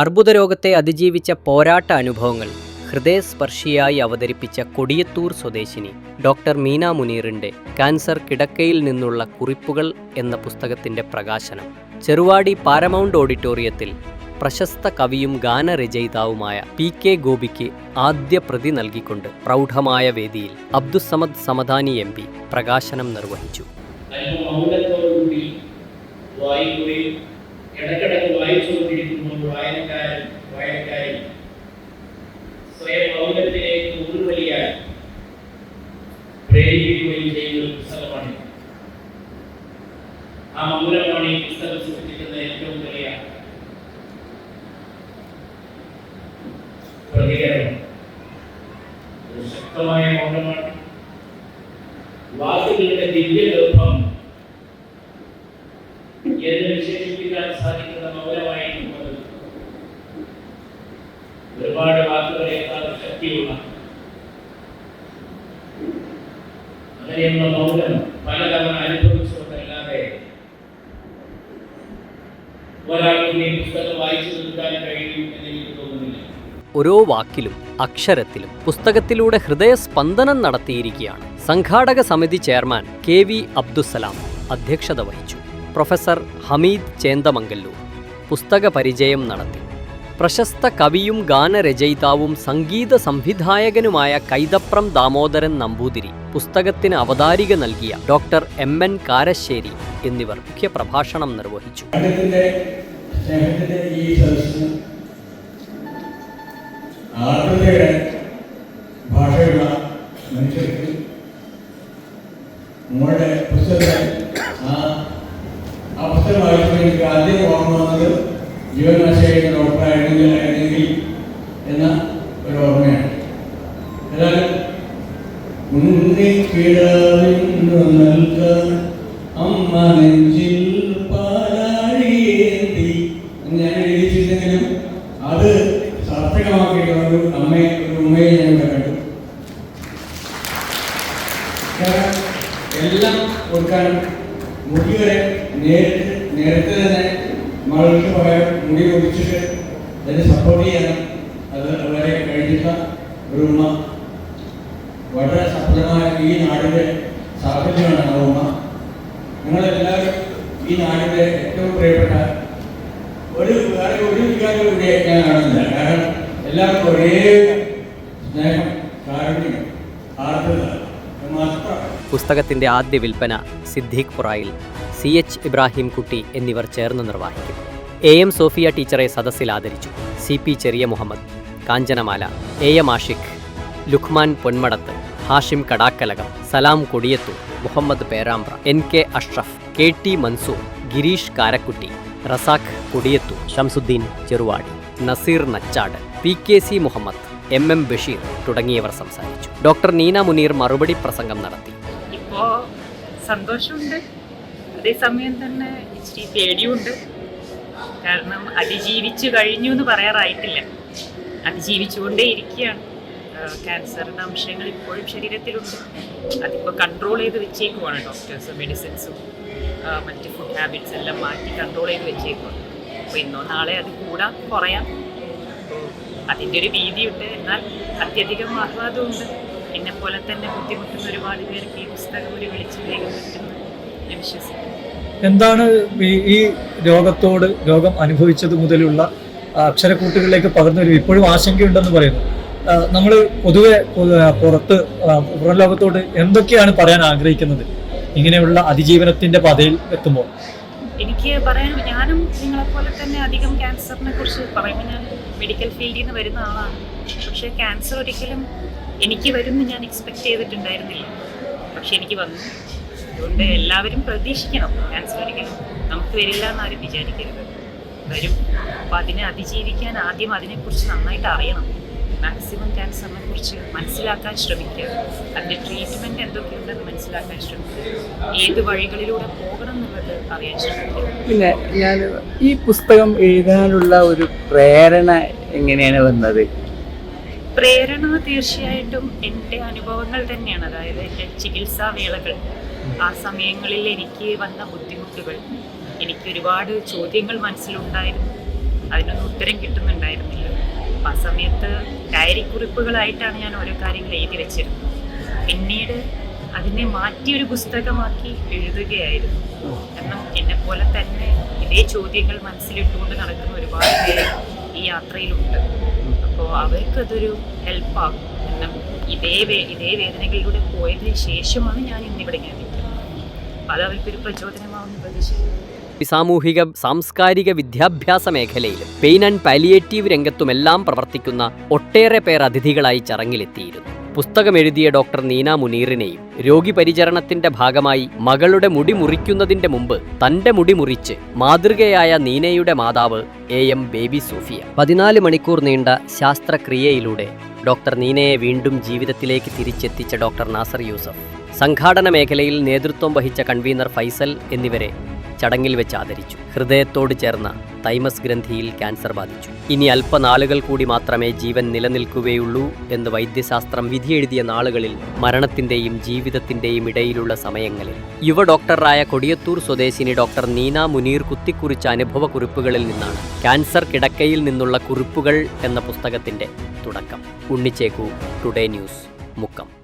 അർബുദരോഗത്തെ അതിജീവിച്ച പോരാട്ട അനുഭവങ്ങൾ ഹൃദയസ്പർശിയായി അവതരിപ്പിച്ച കൊടിയത്തൂർ സ്വദേശിനി ഡോക്ടർ മീന മുനീറിന്റെ കാൻസർ കിടക്കയിൽ നിന്നുള്ള കുറിപ്പുകൾ എന്ന പുസ്തകത്തിന്റെ പ്രകാശനം. ചെറുവാടി പാരമൗണ്ട് ഓഡിറ്റോറിയത്തിൽ പ്രശസ്ത കവിയും ഗാനരചയിതാവുമായ പി കെ ഗോപിക്ക് ആദ്യ പ്രതി നൽകിക്കൊണ്ട് പ്രൗഢമായ വേദിയിൽ അബ്ദുസമദ് സമദാനി എം പി പ്രകാശനം നിർവഹിച്ചു. ഇടയ്ക്കിടയ്ക്ക് വായിച്ചുകൊണ്ടിരിക്കുമ്പോൾ വായനക്കാരൻ വായനക്കാരി. സ്വയം മൗനത്തിലേക്ക് ഊടുവലിയാൻ പ്രേരിപ്പിക്കുകയും ചെയ്യുന്ന ഒരു പുസ്തകമാണ്. ആ മൗനമാണ് ഈ പുസ്തകം സൃഷ്ടിക്കുന്ന ഏറ്റവും വലിയ പ്രതികരണം. ഒരു ശക്തമായ മൗനമാണ്. വാക്കുകളുടെ ദിവ്യഗർഭം എന്ന് വിശേഷിപ്പിക്കാൻ സാധിക്കുന്ന ഒരുപാട് വാക്കുകളേക്കാൾ ശക്തിയുള്ള. അങ്ങനെയുള്ള മൗനം പലതവണ അനുഭവിച്ചുകൊണ്ടല്ലാതെ ഒരാൾക്കും പുസ്തകം വായിച്ചു നിൽക്കാൻ കഴിയും എന്ന് എനിക്ക് തോന്നുന്നില്ല. ഓരോ വാക്കിലും അക്ഷരത്തിലും പുസ്തകത്തിലൂടെ ഹൃദയസ്പന്ദനം നടത്തിയിരിക്കുകയാണ് സംഘാടക സമിതി ചെയർമാൻ കെ വി അബ്ദുസലാം അധ്യക്ഷത വഹിച്ചു. പ്രൊഫസർ ഹമീദ് ചേന്തമംഗല്ലൂർ. പുസ്തക പരിചയം നടത്തി. പ്രശസ്ത കവിയും ഗാനരചയിതാവും സംഗീത സംവിധായകനുമായ കൈതപ്രം ദാമോദരൻ നമ്പൂതിരി പുസ്തകത്തിന് അവതാരിക നൽകിയ ഡോക്ടർ എം. എൻ. കാരശ്ശേരി എന്നിവർ മുഖ്യപ്രഭാഷണം നിർവഹിച്ചു. ഭാഷയുള്ള ആ എന്ന ഒരു ഓർമ്മയാണ് അമ്മ നെഞ്ചിൽ അത് ഒരു എല്ലാം നേരിട്ട് നേരത്തെ തന്നെ മകൾക്ക് പറയാൻ മുടി ഒഴിച്ചിട്ട് അതിനെ സപ്പോർട്ട് ചെയ്യാനും വളരെ ബ്രഹ്മ വളരെ സഫലമായ ഈ നാടിന്റെ സാഫല്യമാണ് ആ നിങ്ങളെല്ലാവരും ഈ നാടിന്റെ ഏറ്റവും പ്രിയപ്പെട്ട ഒരു വേറെ ഒരു വികാരം ഇവിടെ ഞാൻ കാണുന്നില്ല. കാരണം എല്ലാവർക്കും ഒരേ സ്നേഹം കാരുണ്യം ആർദ്രത പുസ്തകത്തിന്റെ ആദ്യ വിൽപ്പന സിദ്ദീഖ് പുറായിൽ സി എച്ച് ഇബ്രാഹിം കുട്ടി എന്നിവർ ചേർന്ന് നിർവഹിക്കും. എ എം സോഫിയ ടീച്ചറെ സദസ്സിൽ ആദരിച്ചു. C P Cheriya Muhammad. Kanchanamala. A M Ashiq Luqman Ponmadath Hashim Kadakkalakam Salam Kodiyathur Muhammad Perambra N K Ashraf K T Mansoor Girish Karakkutty Razak Kodiyathur Shamsuddin Cheruvadi Naseer Nachad P K C Muhammad M M Basheer തുടങ്ങിയവർ സംസാരിച്ചു. Doctor Neena Muneer മറുപടി പ്രസംഗം നടത്തി. ഇപ്പോ സന്തോഷമുണ്ട്. അതേസമയം തന്നെ ഇച്ചിരി പേടിയുണ്ട്. കാരണം അതിജീവിച്ചു കഴിഞ്ഞു എന്ന് പറയാറായിട്ടില്ല. അതിജീവിച്ചുകൊണ്ടേ ഇരിക്കുകയാണ് ക്യാൻസറിന്റെ അംശങ്ങൾ ഇപ്പോഴും ശരീരത്തിലുണ്ട്. അതിപ്പോൾ കൺട്രോൾ ചെയ്ത് വെച്ചേക്കുവാണ് ഡോക്ടേഴ്സ് മെഡിസിൻസും മറ്റ് ഫുഡ് ഹാബിറ്റ്സ് എല്ലാം മാറ്റി കൺട്രോൾ ചെയ്ത് വെച്ചേക്കുവാണ്. അപ്പോൾ ഇന്നോ നാളെ അത് കൂടാം കുറയാം. അതിന്റെ ഒരു ഭീതിയുണ്ട്. എന്നാൽ അത്യധികം ആഹ്ലാദമുണ്ട് എന്നെ പോലെ തന്നെ ബുദ്ധിമുട്ടുന്ന ഒരുപാട് പേർക്ക് ഈ പുസ്തകം ഒരു വിളിച്ച് വേഗം പറ്റുന്നു ഞാൻ വിശ്വസിക്കുന്നു. എന്താണ് ഈ രോഗത്തോട് രോഗം അനുഭവിച്ചത് മുതലുള്ള അക്ഷരക്കൂട്ടുകളിലേക്ക് പകർന്നു വരും. ഇപ്പോഴും ആശങ്കയുണ്ടെന്ന് പറയുന്നു. നമ്മൾ പൊതുവെ പുറത്ത് പുറം ലോകത്തോട് എന്തൊക്കെയാണ് പറയാൻ ആഗ്രഹിക്കുന്നത്? ഇങ്ങനെയുള്ള അതിജീവനത്തിന്റെ പാതയിൽ എത്തുമ്പോൾ. എനിക്ക് പറയാൻ ഞാനും നിങ്ങളെപ്പോലെ തന്നെ അധികം ക്യാൻസറിനെ കുറിച്ച് പറയുമ്പോൾ ഞാൻ മെഡിക്കൽ ഫീൽഡിൽ നിന്ന് വരുന്ന ആളാണ്. പക്ഷേ ക്യാൻസർ ഒരിക്കലും എനിക്ക് വരുമെന്ന് ഞാൻ എക്സ്പെക്ട് ചെയ്തിട്ടുണ്ടായിരുന്നില്ല. പക്ഷെ എനിക്ക് വന്നു. അതുകൊണ്ട് എല്ലാവരും പ്രതീക്ഷിക്കണം ക്യാൻസർ ഒരിക്കലും നമുക്ക് വരില്ല എന്നാരും വിചാരിക്കരുത്. വരും. അപ്പം അതിനെ അതിജീവിക്കാൻ ആദ്യം അതിനെക്കുറിച്ച് നന്നായിട്ട് അറിയണം. മാക്സിമം ക്യാൻസറിനെ കുറിച്ച് മനസ്സിലാക്കാൻ ശ്രമിക്കുക. അതിന്റെ ട്രീറ്റ്മെന്റ് എന്തൊക്കെയുണ്ടെന്ന് മനസ്സിലാക്കാൻ ശ്രമിക്കുക. ഏത് വഴികളിലൂടെ പോകണം എന്നുള്ളത് അറിയാൻ ശ്രമിക്കുക. പിന്നെ ഞാൻ ഈ പുസ്തകം എഴുതാനുള്ള ഒരു പ്രേരണ എങ്ങനെയാണ് വന്നത്? പ്രേരണ തീർച്ചയായിട്ടും എന്റെ അനുഭവങ്ങൾ തന്നെയാണ്. അതായത് എന്റെ ചികിത്സാ വേളകൾ. ആ സമയങ്ങളിൽ എനിക്ക് വന്ന ബുദ്ധിമുട്ടുകൾ. എനിക്ക് ഒരുപാട് ചോദ്യങ്ങൾ മനസ്സിലുണ്ടായിരുന്നു. അതിനൊന്നും ഉത്തരം കിട്ടുന്നുണ്ടായിരുന്നില്ല. അപ്പം ആ സമയത്ത് ഡയറി കുറിപ്പുകളായിട്ടാണ് ഞാൻ ഓരോ കാര്യങ്ങൾ എഴുതി വെച്ചിരുന്നത്. പിന്നീട് അതിനെ മാറ്റി ഒരു പുസ്തകമാക്കി എഴുതുകയായിരുന്നു. കാരണം എന്നെ പോലെ തന്നെ ഇതേ ചോദ്യങ്ങൾ മനസ്സിലിട്ടുകൊണ്ട് നടക്കുന്ന ഒരുപാട് പേര് ഈ യാത്രയിലുണ്ട്. അപ്പോൾ അവർക്കതൊരു ഹെൽപ്പാകും. കാരണം ഇതേ വേ ഇതേ വേദനകളിലൂടെ പോയതിന് ശേഷമാണ് ഞാൻ ഇന്നിവിടെ ഞാൻ നിൽക്കുന്നത്. അപ്പോൾ അത് അവർക്കൊരു പ്രചോദനമാവുമെന്ന് പ്രതീക്ഷിക്കുന്നു. സാമൂഹിക സാംസ്കാരിക വിദ്യാഭ്യാസ മേഖലയിലും പെയിൻ ആൻഡ് പാലിയേറ്റീവ് രംഗത്തുമെല്ലാം പ്രവർത്തിക്കുന്ന ഒട്ടേറെ പേർ അതിഥികളായി ചടങ്ങിലെത്തിയിരുന്നു. പുസ്തകം എഴുതിയ ഡോക്ടർ നീന മുനീറിനെയും രോഗി പരിചരണത്തിന്റെ ഭാഗമായി മകളുടെ മുടി മുറിക്കുന്നതിന്റെ മുമ്പ് തന്റെ മുടി മുറിച്ച് മാതൃകയായ നീനയുടെ മാതാവ് എ എം ബേബി സൂഫിയ. പതിനാല് മണിക്കൂർ നീണ്ട ശാസ്ത്രക്രിയയിലൂടെ ഡോക്ടർ നീനയെ വീണ്ടും ജീവിതത്തിലേക്ക് തിരിച്ചെത്തിച്ച ഡോക്ടർ നാസർ യൂസഫ്. സംഘാടന മേഖലയിൽ നേതൃത്വം വഹിച്ച കൺവീനർ ഫൈസൽ എന്നിവരെ ചടങ്ങിൽ വെച്ച് ആദരിച്ചു. ഹൃദയത്തോട് ചേർന്ന തൈമസ് ഗ്രന്ഥിയിൽ ക്യാൻസർ ബാധിച്ചു. ഇനി അല്പനാളുകൾ കൂടി മാത്രമേ ജീവൻ നിലനിൽക്കുകയുള്ളൂ എന്ന് വൈദ്യശാസ്ത്രം വിധിയെഴുതിയ നാളുകളിൽ മരണത്തിന്റെയും ജീവിതത്തിന്റെയും ഇടയിലുള്ള സമയങ്ങളിൽ. യുവ ഡോക്ടറായ കൊടിയത്തൂർ സ്വദേശിനി ഡോക്ടർ നീന മുനീർ കുത്തിക്കുറിച്ച അനുഭവ കുറിപ്പുകളിൽ നിന്നാണ് ക്യാൻസർ കിടക്കയിൽ നിന്നുള്ള കുറിപ്പുകൾ എന്ന പുസ്തകത്തിന്റെ തുടക്കം. Unnicheku today news Mukkam.